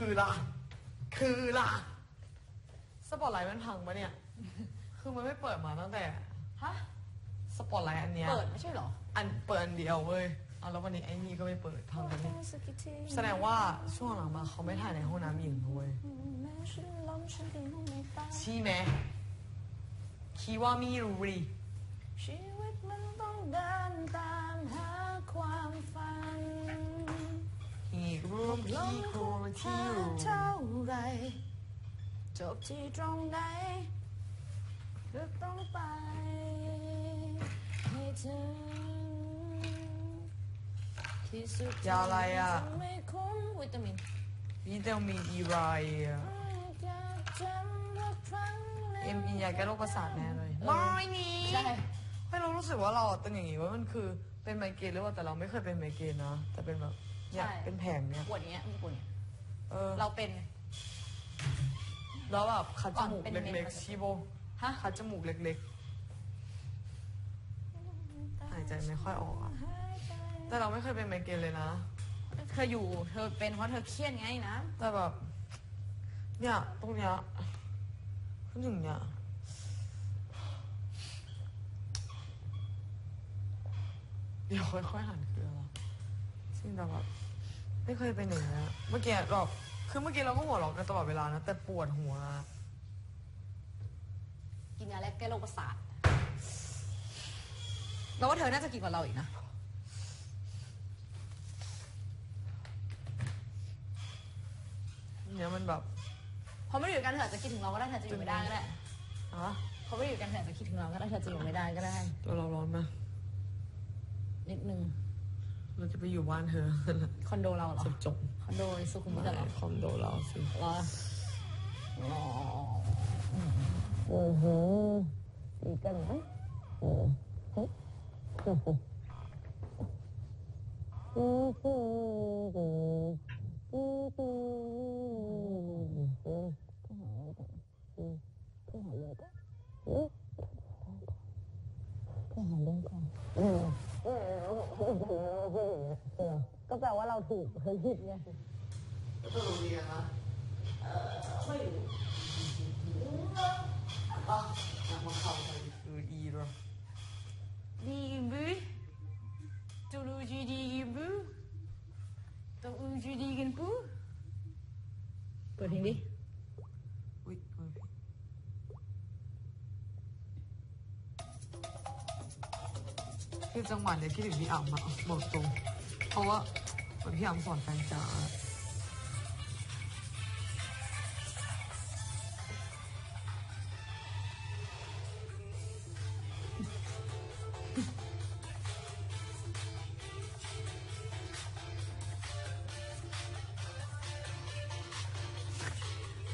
คือละ คือละสปอตไลท์มันพังปะเนี่ย คือมันไม่เปิดมาตั้งแต่ฮะ สปอตไลท์อันเนี้ย เปิดไม่ใช่เหรออันเปิดอันเดียวเว้ยเอาแล้ววันนี้ไอ้นี่ก็ไม่เปิดพังกันนี่แสดงว่าช่วงหลังมาเขาไม่ถ่ายในห้องน้ำหญิงนะเว้ยชี้ไหมคิดว่ามีรู้ดิชีวิตมันต้องเดินตามหาความฝันอีกรวมลที่งโครง ที่เท่าไรจบที่ตรงไหนก็ต้องไปให้ถึงที่สุดยาอะไรอะ ไม่คุ้มวิตามินวิตามินอีไรอะอยากจำว่าครั้งนั้นเอ็มกินยาแก้โรคประสาทแน่เลยไม่มีใช่ไม่รู้รู้สึกว่าเราเป็นอย่างงี้ว่ามันคือเป็นไมเกรนหรือว่าแต่เราไม่เคยเป็นไมเกรนนะแต่เป็นแบบเนี่ยเป็นแผงเนี่ยปวดอย่างเงี้ยมันปวดเงี้ย เออ เราเป็น แล้วแบบคัดจมูกก่อนเป็นเล็กเมนๆชิโบฮะ คัดจมูกเล็กๆ หายใจไม่ค่อยออกอะแต่เราไม่เคยเป็นไมเกรนเลยนะ เธออยู่ เธอเป็นเพราะเธอเครียดไงนะ แต่แบบ เนี่ย ตรงเนี้ยขึ้นถึงเนี่ยเดี๋ยวค่อยๆหันคืออะไรซึ่งเราแบบไม่เคยเป็นอย่างเงี้ยเมื่อกี้แบบ คือเมื่อกี้เราก็หัวเราะกันตลอดเวลานะ แต่ปวดหัว กินยาแลกแก้โรคประสาทเราว่าเธอน่าจะกินกว่าเราอีกนะ เนี่ยมันแบบพอไม่ได้อยู่กันเธออาจจะคิดถึงเราก็ได้เธอจะอยู่ไม่ได้ก็ได้อะพอไม่ได้อยู่กันเธออาจจะคิดถึงเราก็ได้เธอจะอยู่ไม่ได้ก็ได้ ตัวเราร้อนไหมนิดนึง เราจะไปอยู่บ้านเธอคอนโดเราเหรอ จบจบคอนโดสุขุมวิทเหรอ คอมโดเราสิเหรออ๋อโอ้โหดีกันไหมโอ้โหโอ้โหโอ้โหโอ้โหโอ้โห ก็หาเลยก็ โอ้ ก็หาเรื่องก่อน ก็แปลว่าเราถูกเธอผิดไงแล้วตัวโรงเรียนนะไม่รู้อะอยากมาเข้าไปคืออีหรอดีกินบูตูรูจีดีกินบูตูอูจีดีกินบูเปิดเพลงดิอุ้ยเปิดผิดคือจังหวะเนี่ยคิดถึงพี่อ่ำอะบอกตรง เพราะว่าพี่อ่ำสอนแฟนจ๋า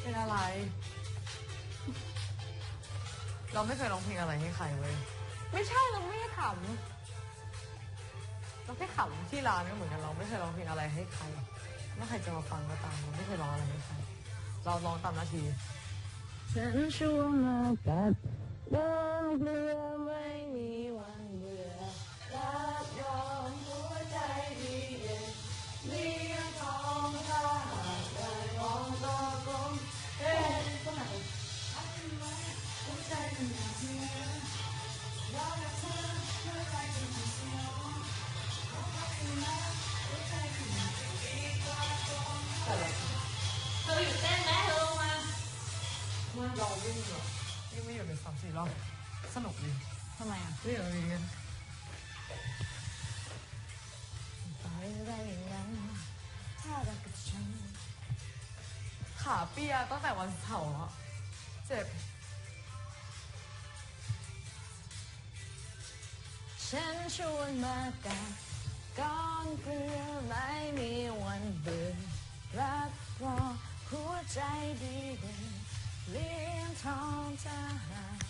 เป็นอะไร เราไม่เคยร้องเพลงอะไรให้ใครเว้ย ไม่ใช่เราไม่ได้ขำ เราแค่ขำที่ร้านก็เหมือนกันเราไม่เคยร้องเพลงอะไรให้ใครไม่ใครจะมาฟังก็ตามเราไม่เคยร้องอะไรให้ใครเราร้องตามหน้าที่ฉันช่วมากับเดินเบื่อไเราวิ่งแบบวิ่งไม่หยุดเลยสามสี่รอบสนุกดีทำไมอะวิ่งอะไรเงี้ยไปได้ยังไงถ้ารักกับฉันขาเปียตั้งแต่วันเสาร์อะเจ็บ ฉันชวนมากับก้อนเกลือไม่มีวันเบื่อรักรอหัวใจดีเด่น Live long time.